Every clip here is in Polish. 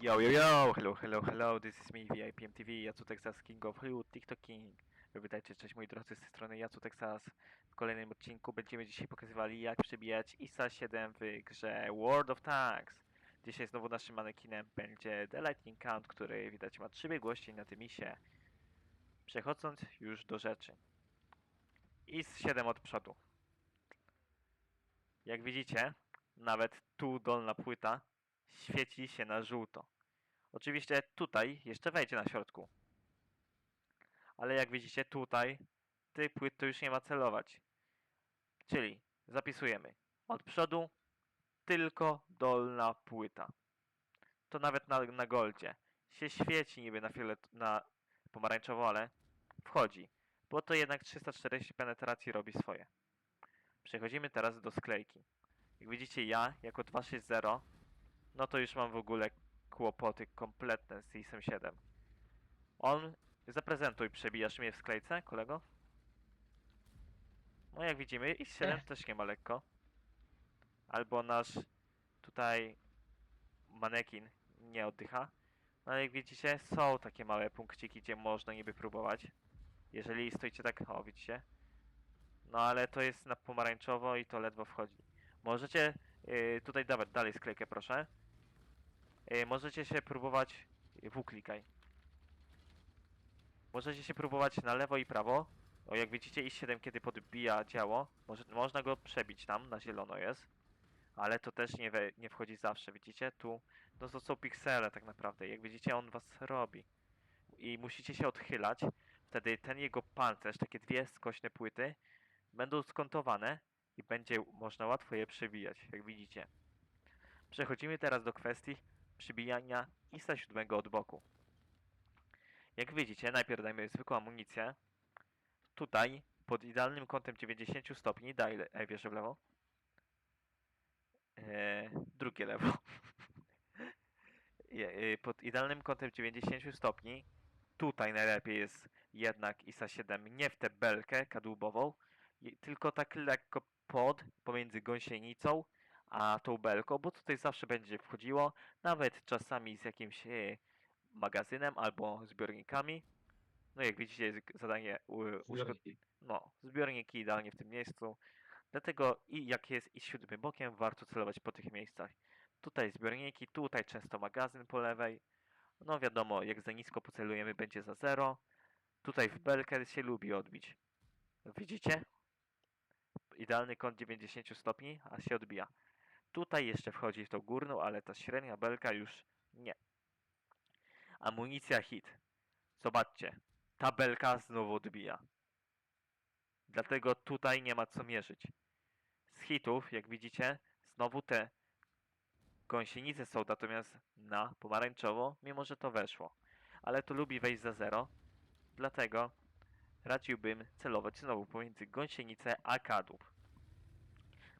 Yo, yo, yo! Hello, hello, hello, this is me, VIPM TV, Yacu Texas, King of Hollywood, TikTok King. Witajcie, cześć moi drodzy, z tej strony Yacu Texas. W kolejnym odcinku będziemy dzisiaj pokazywali, jak przebijać ISA 7 w grze World of Tanks. Dzisiaj znowu naszym manekinem będzie The Lightning Count, który widać ma trzy biegłości na tym ISie. Przechodząc już do rzeczy. IS 7 od przodu. Jak widzicie, nawet tu dolna płyta świeci się na żółto. Oczywiście tutaj jeszcze wejdzie na środku. Ale jak widzicie tutaj tej płyt to już nie ma celować. Czyli zapisujemy od przodu tylko dolna płyta. To nawet na, na goldzie się świeci niby na, fiolet, na pomarańczowo, ale wchodzi. Bo to jednak 340 penetracji robi swoje. Przechodzimy teraz do sklejki. Jak widzicie ja jako 260 no to już mam w ogóle kłopoty kompletne z ISem 7. On, zaprezentuj, przebijasz mnie w sklejce, kolego? No jak widzimy, IS-7 Ech. też nie ma lekko. Albo nasz tutaj manekin nie oddycha. No ale jak widzicie, są takie małe punkciki, gdzie można niby próbować. Jeżeli stoicie tak, o widzicie. No ale to jest na pomarańczowo i to ledwo wchodzi. Możecie yy, tutaj dawać dalej sklejkę, proszę. Yy, możecie się próbować. W. Możecie się próbować na lewo i prawo. O, jak widzicie, i7 kiedy podbija działo, może, można go przebić tam, na zielono jest. Ale to też nie, we, nie wchodzi zawsze, widzicie? Tu, no to są piksele tak naprawdę. Jak widzicie, on was robi. I musicie się odchylać. Wtedy ten jego pancerz, takie dwie skośne płyty, będą skontowane i będzie można łatwo je przebijać, jak widzicie. Przechodzimy teraz do kwestii przybijania ISA 7 od boku. Jak widzicie, najpierw dajmy zwykłą amunicję. Tutaj, pod idealnym kątem 90 stopni, daj, wierzę w lewo. Eee, drugie lewo. E, pod idealnym kątem 90 stopni, tutaj najlepiej jest jednak ISA 7, nie w tę belkę kadłubową, i- tylko tak lekko pod, pomiędzy gąsienicą a tą belką, bo tutaj zawsze będzie wchodziło, nawet czasami z jakimś e, magazynem albo zbiornikami. No jak widzicie jest zadanie Zbiorniki. no, zbiorniki idealnie w tym miejscu. Dlatego i jak jest i siódmym bokiem, warto celować po tych miejscach. Tutaj zbiorniki, tutaj często magazyn po lewej. No wiadomo, jak za nisko pocelujemy, będzie za zero. Tutaj w belkę się lubi odbić. Widzicie? Idealny kąt 90 stopni, a się odbija. Tutaj jeszcze wchodzi w tą górną, ale ta średnia belka już nie. Amunicja hit. Zobaczcie, ta belka znowu odbija. Dlatego tutaj nie ma co mierzyć. Z hitów, jak widzicie, znowu te gąsienice są natomiast na pomarańczowo, mimo że to weszło. Ale to lubi wejść za zero, dlatego radziłbym celować znowu pomiędzy gąsienicę a kadłub.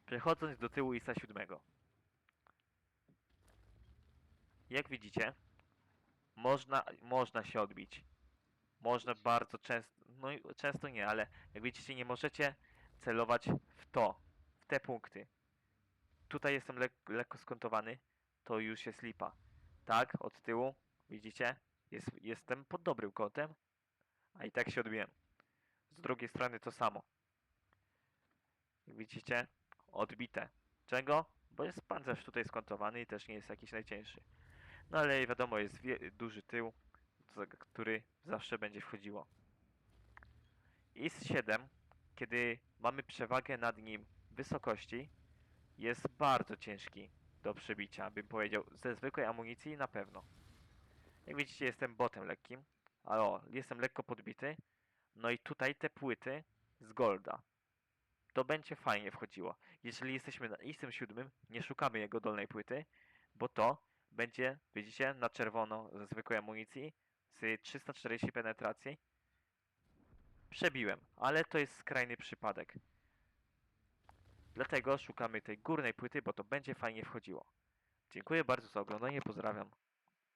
Przechodząc do tyłu ISA 7. Jak widzicie, można, można się odbić. Można bardzo często, no i często nie, ale jak widzicie, nie możecie celować w to, w te punkty. Tutaj jestem lek lekko skontowany, to już jest lipa. Tak, od tyłu, widzicie, jest, jestem pod dobrym kątem, a i tak się odbiłem. Z drugiej strony to samo. Jak widzicie, odbite. Czego? Bo jest pancerz tutaj skontowany i też nie jest jakiś najcięższy. No ale wiadomo, jest duży tył, który zawsze będzie wchodziło. IS-7, kiedy mamy przewagę nad nim wysokości, jest bardzo ciężki do przebicia, bym powiedział. Ze zwykłej amunicji na pewno. Jak widzicie, jestem botem lekkim, ale o, jestem lekko podbity. No i tutaj te płyty z golda. To będzie fajnie wchodziło. Jeżeli jesteśmy na ISem 7, nie szukamy jego dolnej płyty, bo to będzie, widzicie, na czerwono ze zwykłej amunicji z 340 penetracji. Przebiłem, ale to jest skrajny przypadek. Dlatego szukamy tej górnej płyty, bo to będzie fajnie wchodziło. Dziękuję bardzo za oglądanie, pozdrawiam.